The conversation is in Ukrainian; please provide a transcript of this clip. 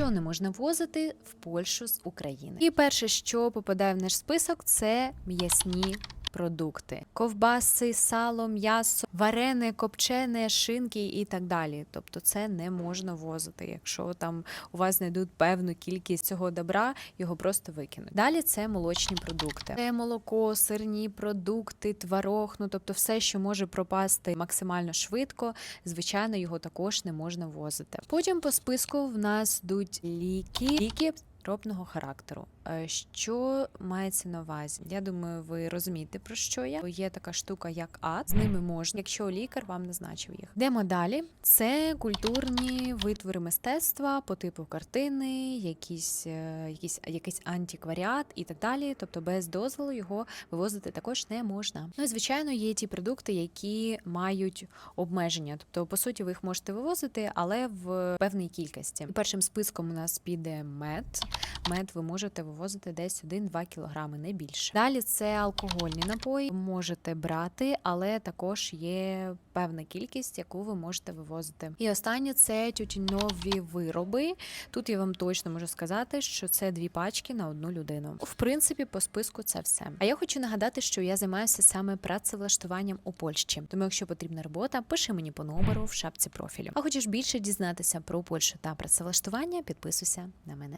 Що не можна ввозити в Польщу з України? І перше, що попадає в наш список, це м'ясні. Продукти, ковбаси, сало, м'ясо, варене, копчене, шинки і так далі. Тобто це не можна возити. Якщо там у вас знайдуть певну кількість цього добра, його просто викинуть. Далі це молочні продукти. Це молоко, сирні продукти, творог, ну тобто все, що може пропасти максимально швидко, звичайно, його також не можна возити. Потім по списку в нас йдуть ліки, ліки. Робного характеру. Е, Що мається на увазі? Я думаю, ви розумієте про що я. Є така штука, як ад. З ними можна, якщо лікар вам назначив їх. Йдемо далі. Це культурні витвори мистецтва по типу картини, якісь, е, якісь якийсь антикваріат і так далі. Тобто без дозволу його вивозити також не можна. Ну і звичайно, є ті продукти, які мають обмеження. Тобто, по суті, ви їх можете вивозити, але в певній кількості. Першим списком у нас піде мед. Мед ви можете вивозити десь 1-2 кілограми, не більше. Далі це алкогольні напої. Можете брати, але також є певна кількість, яку ви можете вивозити. І останнє це тютюнові вироби. Тут я вам точно можу сказати, що це дві пачки на одну людину. В принципі, по списку це все. А я хочу нагадати, що я займаюся саме працевлаштуванням у Польщі. Тому, якщо потрібна робота, пиши мені по номеру в шапці профілю. А хочеш більше дізнатися про Польщу та працевлаштування, підписуйся на мене.